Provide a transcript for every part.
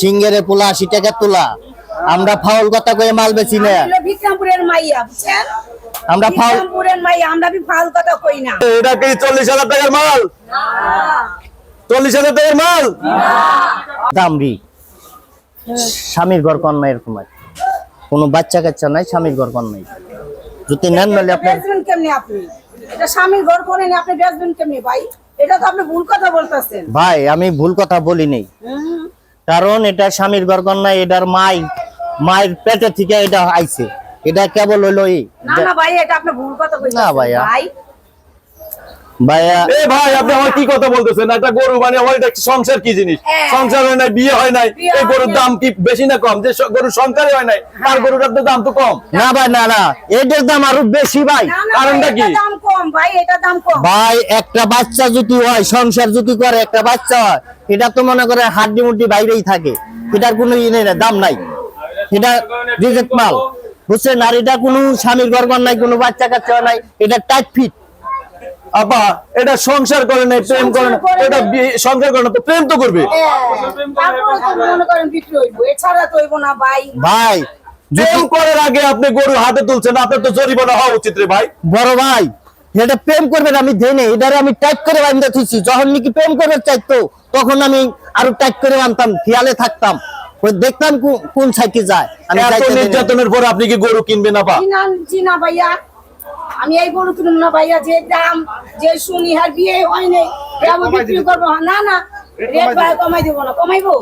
সিঙ্গেরে পোলা আশি টাকা তোলা। আমরা ফাউল কথা কয়ে মাল বেচি না। আমরা বিক্রমপুরের মাইয়া বুঝছেন? আমরা ফাউল বিক্রমপুরের মাইয়া আমরা ফাউল কথা কই না। এটা কি চল্লিশ হাজার টাকার মাল? চল্লিশ হাজার টাকার মাল? দামরি। স্বামীর ঘর কন্যা এরকম আর। কোনো বাচ্চা কাচ্চা নাই স্বামীর ঘর কন্যাই যদি নেন নাহলে আপনার কেমনি আপনি? এটা স্বামীর ঘর করে নি আপনি বেচবেন কেমনি ভাই? এটা তো আপনি ভুল কথা বলতেছেন। ভাই আমি ভুল কথা বলি নেই কারণ এটা স্বামীর ঘর নাই এটার মাই মায়ের পেটে থেকে এটা আইছে। এটা কেবল হইল এই। না না ভাই এটা আপনি ভুল কথা কইছেন না। ভাই ভাইয়া। এ ভাই আপনি আমার কি কথা বলতেছেন? একটা গরু মানে আমার এটা সংসার কি জিনিস? হ্যাঁ। সংসার হয় নাই বিয়ে হয় নাই। এই গরুর দাম কি বেশি না কম? যে গরুর সংসারই হয় নাই তার তো দাম তো কম। না ভাই না না। এটার দাম আরও বেশি ভাই। কারণটা কি? এটা দাম কম ভাই এটা দাম কম। ভাই একটা বাচ্চা যদি হয় সংসার যদি করে একটা বাচ্চা হয় এটা তো মনে করে হাড্ডি মুড্ডি বাইরেই থাকে। এটার কোনো ই নেই দাম নাই। এটা রিজেক্ট মাল। বুঝছেন? আর এটা কোনো স্বামীর গর্বন নাই কোনো বাচ্চা কাচ্চা নাই। এটা টাইট ফিট আপা এটা সংসার করে নাই প্রেম করে না এটা সংসার করে না তো প্রেম তো করবে। হ্যাঁ, তারপরে তো মনে করেন বিক্রি হইব এছাড়া তো হইব না ভাই। ভাই প্রেম করার আগে আপনি গরু হাতে তুলছেন আপনার তো জরিমানা হওয়া উচিত রে ভাই। বড় ভাই এটা প্রেম করবেন আমি দেই নাই এটারে আমি টাইট করে বান্ধে থুইছি। যখন নাকি প্রেম করবে চাইতো তখন আমি আরও টাইট করে বানতাম খেয়ালে থাকতাম। দেখতাম কোন সাইকে যায় আমি। নির্যাতনের পর আপনি কি গরু কিনবেন আপা? জিনা জিনা ভাইয়া আমি এই গরু কিনুম না ভাইয়া যে দাম যে শুনি আর বিয়ে হয় নাই বিক্রি করব। না না রেট ভাই কমাই দেবো। না কমাইবো?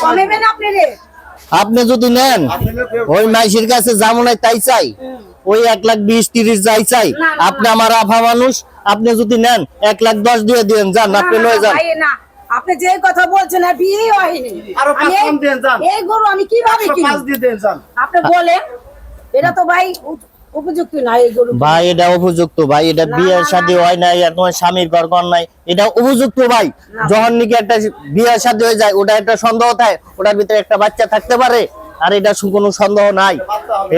কমাইবেন আপনি রেট? আপনি যদি নেন ওই মাইসির কাছে যেমন হয় তাই চাই। ওই এক লাখ বিশ তিরিশ যাই চাই। আপনি আমার আফা মানুষ আপনি যদি নেন এক লাখ দশ দিয়ে দিন যান আপনি লয়ে যান। আপনি যে কথা বলছেন আর বিয়ে হয়নি। আরও পাঁচ আমি এই- যান। এই গরু আমি কীভাবে যান। আপনি বলেন। এটা তো ভাই উপযুক্ত না এই গরু ভাই এটা উপযুক্ত ভাই এটা বিয়ের না, হয় নাই আর তোমার স্বামীর ঘর নাই এটা উপযুক্ত ভাই। যখন নাকি একটা বিয়ের সাথে হয়ে যায় ওটা একটা সন্দেহ থাকে ওটার ভিতরে একটা বাচ্চা থাকতে পারে আর এটা কোনো সন্দেহ নাই।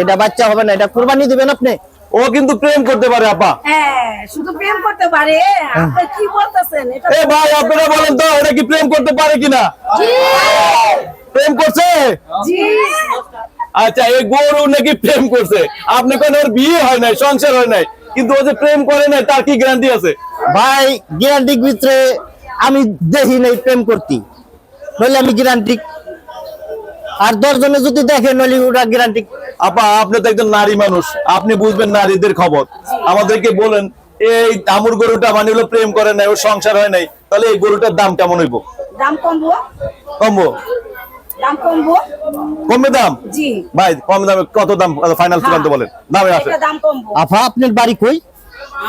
এটা বাচ্চা হবে না এটা কুরবানি দিবেন আপনি? ও কিন্তু প্রেম করতে পারে আপা। হ্যাঁ শুধু প্রেম করতে পারে। আপনি কি বলতেছেন? এটা এ ভাই আপনারা বলেন তো এটা কি প্রেম করতে পারে কিনা? প্রেম করছে? জি। আচ্ছা এই গরু নাকি প্রেম করছে? আপনি কেন ওর বিয়ে হয় নাই সংসার হয় নাই? কিন্তু ও যে প্রেম করে নাই তার কি গ্যারান্টি আছে? ভাই গ্যারান্টির ভিতরে আমি দেখি নাই প্রেম করতি। নইলে আমি গ্যারান্টি আর দশজনে যদি দেখে নইলে ওটা গ্যারান্টি আপা আপনি তো একজন নারী মানুষ। আপনি বুঝবেন নারীদের খবর। আমাদেরকে বলেন এই দামুর গরুটা মানে হলো প্রেম করে নাই ওর সংসার হয় নাই। তাহলে এই গরুটার দাম কেমন হইব? দাম কমবো। কমবো? দাম কমবো? কমবে দাম? জি। ভাই কম দামে কত দাম? ফাইনাল চূড়ান্ত বলেন। দামে এটা দাম কমবো। আফা আপনার বাড়ি কই?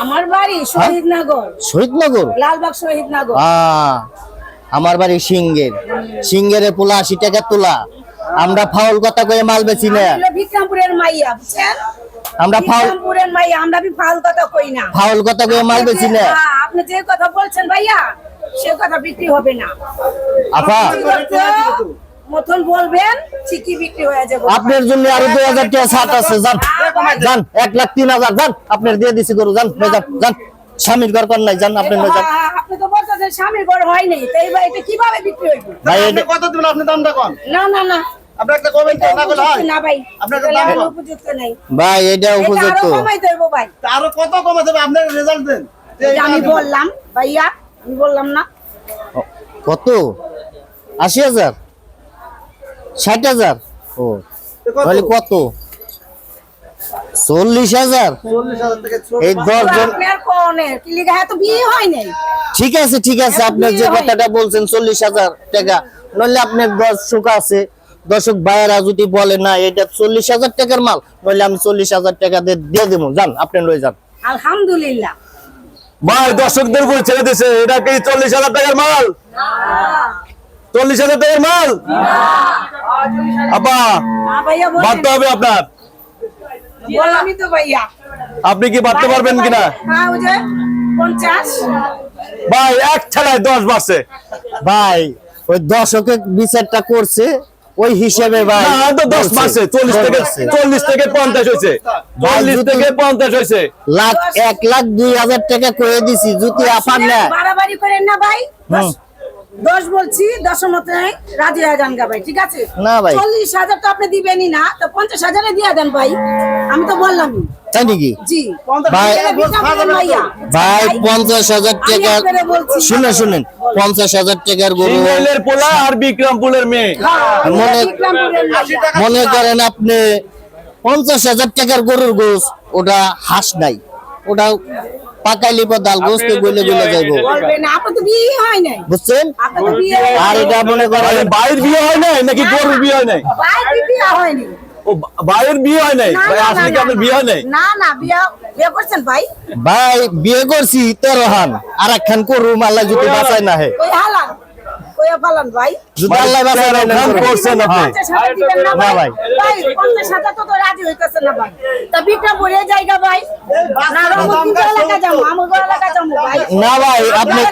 আমার বাড়ি শহীদনগর। শহীদনগর? লালবাগ শহীদনগর। আহ, আমার বাড়ি সিঙ্গের। সিঙ্গেরে পোলা আশি টাকা তোলা। আমরা ফাউল কথা কয়ে মাল বেচি না। বিক্রমপুরের মাইয়া বুঝছেন? আমরা ফাউল বিক্রমপুরের মাইয়া আমরা বি ফাউল কথা কই না। ফাউল কথা কয়ে মাল বেচি না। হ্যাঁ, আপনি যে কথা বলছেন ভাইয়া সে কথা বিক্রি হবে না। আপা মতন বলবেন ঠিকই বিক্রি হয়ে যাবে। আপনার জন্য আরও দুই হাজার টাকা ছাট আছে যান। যান এক লাখ তিন হাজার যান। আপনার দিয়ে দিছি গরু যান যান যান। স্বামীর ঘর কর নাই যান আপনি নিয়ে যান। আপনি তো বলতেছেন স্বামীর ঘর হয় নাই তাই ভাই এটা কীভাবে বিক্রি হইবে? ভাই এটা- কত দিবেন? আপনি দামটা কোন। না না না। আপনি একটা কমেন্ট না করলে হয়? না ভাই। আপনার দাম উপযুক্ত নাই। ভাই এটা এটা উপযুক্ত। আরও কমাই দেবো ভাই আরও কত কমে দেবে আপনার রেজাল্ট দেন। আমি বললাম ভাইয়া আমি বললাম না। কত? আশি হাজার? ষাট হাজার। ও কত? তাহলে কত? চল্লিশ হাজার। 40,000 এই দশ জন আপনার কনের কি লিখা এত বিয়ে হয় নাই। ঠিক আছে ঠিক আছে আপনার যে কথাটা বলছেন চল্লিশ হাজার টাকা। নইলে আপনার দর্শক আছে দর্শক ভাইয়েরা যদি বলে না এটা চল্লিশ হাজার টাকার মাল নইলে আমি চল্লিশ হাজার টাকা দিয়ে দেবো। যান আপনি লয়ে যান। আলহামদুলিল্লাহ। ভাই দর্শকদের উপর ছেড়ে দিছে এটা কি চল্লিশ হাজার টাকার মাল? চল্লিশ হাজার টাকার মাল? আপা না বাড়তে হবে আপনার। বললামই তো ভাইয়া। আপনি কি বাড়তে পারবেন কিনা? হ্যাঁ ভাই এক ছাড়ায় দশ বাড়ছে ভাই ওই দশকে বিচারটা করছে ওই হিসেবে ভাই তো দশ বলছে, বাড়ছে চল্লিশ থেকে বলছে। চল্লিশ থেকে পঞ্চাশ হয়েছে। চল্লিশ থেকে পঞ্চাশ হয়েছে। লাখ এক লাখ দুই হাজার টাকা করে দিছি যদি আপার নেয়। বাড়াবাড়ি করেন না ভাই। দশ- বলছি দশের মতো রাজি হয়ে যান গা ভাই ঠিক আছে? না ভাই। চল্লিশ হাজার তো আপনি দিবেনই না তো পঞ্চাশ হাজারে দিয়ে দেন ভাই। আমি তো বললামই তাই নাকি? ভাই- পঞ্চাশ হাজার বলছি। শুনে শুনেন। পঞ্চাশ হাজার টাকার গরু পোলা আর বিক্রমপুরের মেয়ে। হ্যাঁ, মনে- মনে করেন আপনি পঞ্চাশ হাজার টাকার গরুর গোস ওটা হাঁস নাই। ওটা পাকাইলি পর ডাল গোস্ত গলে গলে যাইব। বলবেন আপনার তো বিয়ে হয় নাই। বুঝছেন? আপনার তো বিয়ে আর এটা মনে আরে করেন ভাইয়ের বিয়ে হয় নাই নাকি গরুর বিয়ে হয় নাই? বাইরে বিয়ে হয়নি ও ভাইয়ের বিয়ে হয় নাই? না, ভাই না, আসলে কি না, আপনার না, বিয়ে হয় নাই? না না বিয়ে বিয়ে করছেন ভাই। ভাই বিয়ে করছি তেরো হান। আর একখান করু মাল্লা যদি বাঁচায় না হে। কই হালান কই পালান ভাই। যদি আল্লাহ বাঁচায় না করছেন আপনি। না না ভাই। ভাই। ভাই পঞ্চাশ হাজার তো তো রাজি হইতেছে না ভাই। তা জায়গা ভাই। না ভাই। না ভাই, আপনি-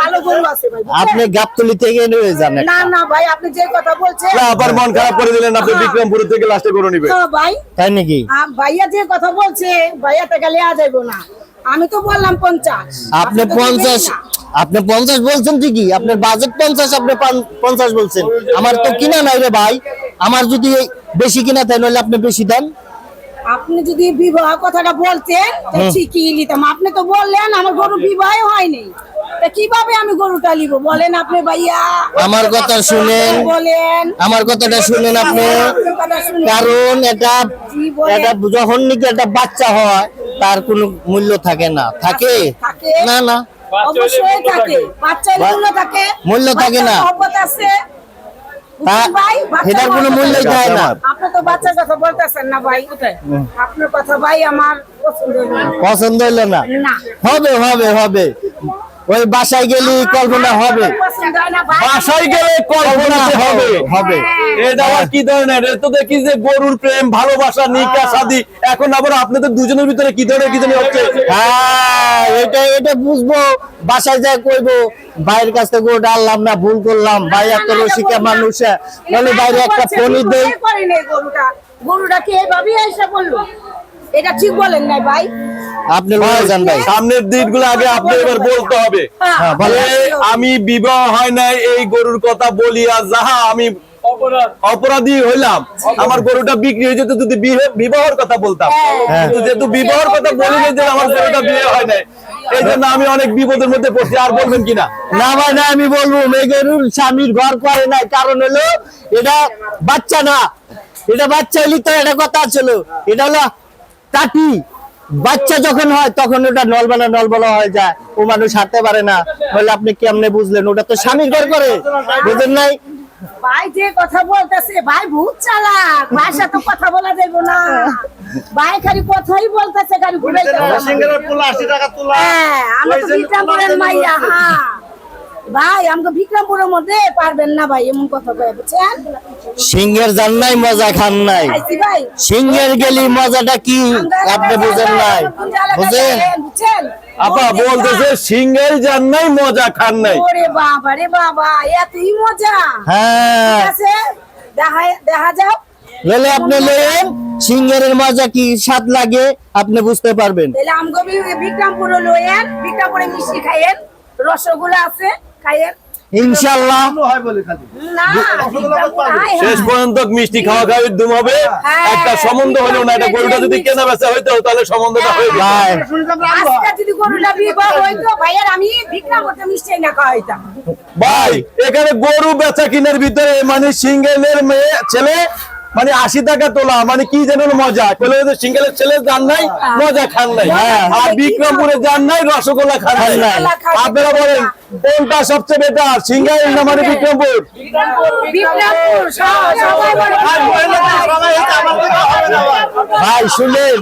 ভালো গরু আছে ভাই আপনি গাবতলি থেকে নিয়ে যান না না ভাই আপনি যে কথা বলছেন না, আবার মন খারাপ করে দিলেন আপনি হ্যাঁ। বিক্রমপুর থেকে লাস্টে গরু নিবে তো ভাই। তাই নাকি? ভাইয়া যে কথা বলছে ভাইয়া তো গেলে আ যাইবো না। আমি তো বললাম পঞ্চাশ। আপনি তো পঞ্চাশ দিবেনই না। আপনি পঞ্চাশ বলছেন ঠিকই আপনার বাজেট পঞ্চাশ আপনি পঞ্চাশ বলছেন। আমার তো কিনা নাই রে ভাই আমার যদি বেশি কিনা তাই নইলে আপনি বেশি দেন। আপনি যদি বিবাহ কথাটা বলতেন ঠিকই নিতাম। আপনি তো বললেন আমার গরু বিবাহ হয়নি। তা কীভাবে আমি গরুটা নিব? বলেন আপনি ভাইয়া। আমার কথা শুনেন। বলেন। আমার কথাটা শুনেন আপনি। কারণ এটা এটা যখন নাকি একটা বাচ্চা হয় তার কোনো মূল্য থাকে না। থাকে। না না। অবশ্যই থাকে। বাচ্চার মূল্য থাকে। মূল্য থাকে না। মহব্বত আছে। কোনো মূল্যই। না। আপনি তো বাচ্চার কথা বলতেছেন না ভাই আপনার কথা ভাই আমার পছন্দ হইল না। পছন্দ না। না। হবে হবে হবে। ওই বাসায় গেলে কল্পনা হবে। বাসায় গেলে কল্পনা হবে। হবে এটা আবার কি ধরনের? এটা তো দেখি যে গরুর প্রেম ভালোবাসা নিকা শাদি এখন আবার আপনাদের দুজনের ভিতরে কি ধরনের কি ধরনের হচ্ছে? হ্যাঁ এটা এটা বুঝব। বাসায় যায় কইবো ভাইয়ের কাছ থেকে ওটা আনলাম না ভুল করলাম। ভাই এত রসিকা মানুষ মানে বাইরে একটা ফোনই দেই। গরুটা। গরুটা কে ভাবি এসে বলল এটা ঠিক বলেন নাই ভাই। আপনি যান ভাই। সামনের দিনগুলো আগে আপনি এবার বলতে হবে। হ্যাঁ, যে বলেন। আমি বিবাহ হয় নাই এই গরুর কথা বলি আর যাহা আমি অপরাধী। হইলাম আমার গরুটা বিক্রি হয়ে যেত যদি বিহে- বিবাহের কথা বলতাম। হ্যাঁ। যেহেতু বিবাহের কথা বলি যে আমার গরুটা বিয়ে হয় নাই এই জন্য আমি অনেক বিপদের মধ্যে পড়ছি আর বলবেন কিনা? না ভাই না আমি বলব স্বামীর ঘর করে নাই। কারণ হলো এটা বাচ্চা না। এটা বাচ্চা হইলে তো এটা কথা ছিল এটা হলো টাটি বাচ্চা যখন হয় তখন ওটা নলবেলা নলবেলা হয়ে যায়। ও মানুষ হাঁটতে পারে না। বলে আপনি কেমনে বুঝলেন? ওটা তো স্বামীর ঘর করে। বুঝলেন নাই? ভাই যে কথা বলতেছে ভাই ভূত চালাক। ভাই সাথে কথা বলা যাইব না। ভাই খালি কথাই বলতেছে খালি ঘুরে টাকা তোলা। হ্যাঁ তো মাইয়া হ্যাঁ। ভাই আমাকে বিক্রমপুরের মধ্যে পারবেন না ভাই এমন কথা কয়ে বুঝছেন? সিংহের জান নাই মজা খান নাই। সিংহের গেলি মজাটা কি? আপনি বুঝেন নাই। বুঝেন? বুঝছেন? আপা বলতেছে সিঙ্গেল যান নাই মজা খান নাই। ওরে বাবা রে বাবা এতই মজা। হ্যাঁ। আছে? দেখা দেখা যাও ললে আপনি লেন সিংহের মজা কি স্বাদ লাগে আপনি বুঝতে পারবেন। তাহলে আমগো বিক্রমপুরে লইয়েন বিক্রমপুরে মিষ্টি খাইয়েন রসগোল্লা আছে। খাইয়েন হয় বলে খালি। না বিক্রমপুর হাই হাই। শেষ পর্যন্ত মিষ্টি খাওয়া খাওয়ির ধুম হবে। একটা সম্বন্ধ হলো না এটা গরুটা যদি কেনা বেচা হইতো তাহলে সম্বন্ধটা হয়ে যেত ভাই শুনলাম রাখব আজকে যদি গরুটা বিবাহ হইতো ভাইয়ের আমি বিক্রমপুরে মিষ্টি না খাওয়াইতাম। ভাই এখানে গরু বেচা কিনার ভিতরে মানে সিঙ্গেলের মেয়ে ছেলে মানে আশি টাকা তোলা মানে কি যেন মজা। সিঙ্গেলের ছেলে যান নাই মজা খান নাই। হ্যাঁ। আর বিক্রমপুরে যান নাই রসগোল্লা খান নাই। আপনারা বলেন কোনটা সবচেয়ে বেটার সিঙ্গেল না মানে বিক্রমপুর? ভাই। ভাই শুনেন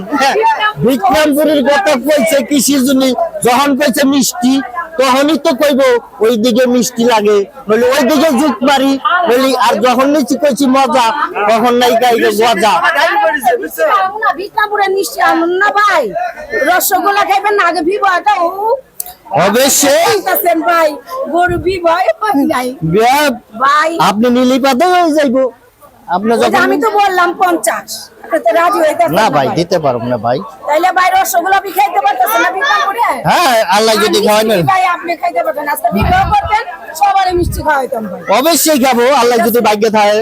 বিক্রমপুরের কথা কইছে কৃষির জন্য যখন কইছে মিষ্টি। তখনই তো কইব ওই দিকে মিষ্টি লাগে। বলি ওই দিকে জুত মারি বলি আর যখন নিচি কইছি মজা তখন নাই গাইবে গজা রসগোল্লা খাইবেন না আগে অবশ্যই ভাই আপনি নীলি পাতে হয়ে যাইব। আপনি যখন আমি তো বললাম পঞ্চাশ। আপনি তো রাজি হইতেছেন না ভাই দিতে পারব না ভাই। তাইলে ভাই রসগোল্লা আপনি খাইতে পারতেছেন না বিক্রি করে? হ্যাঁ আল্লাহ যদি আর না ভাই আপনি খাইতে পারতেন আজকে বিক্রি করতেন সবারই মিষ্টি খাওয়াইতাম ভাই। অবশ্যই খাব আল্লাহ যদি ভাগ্যে থাকে।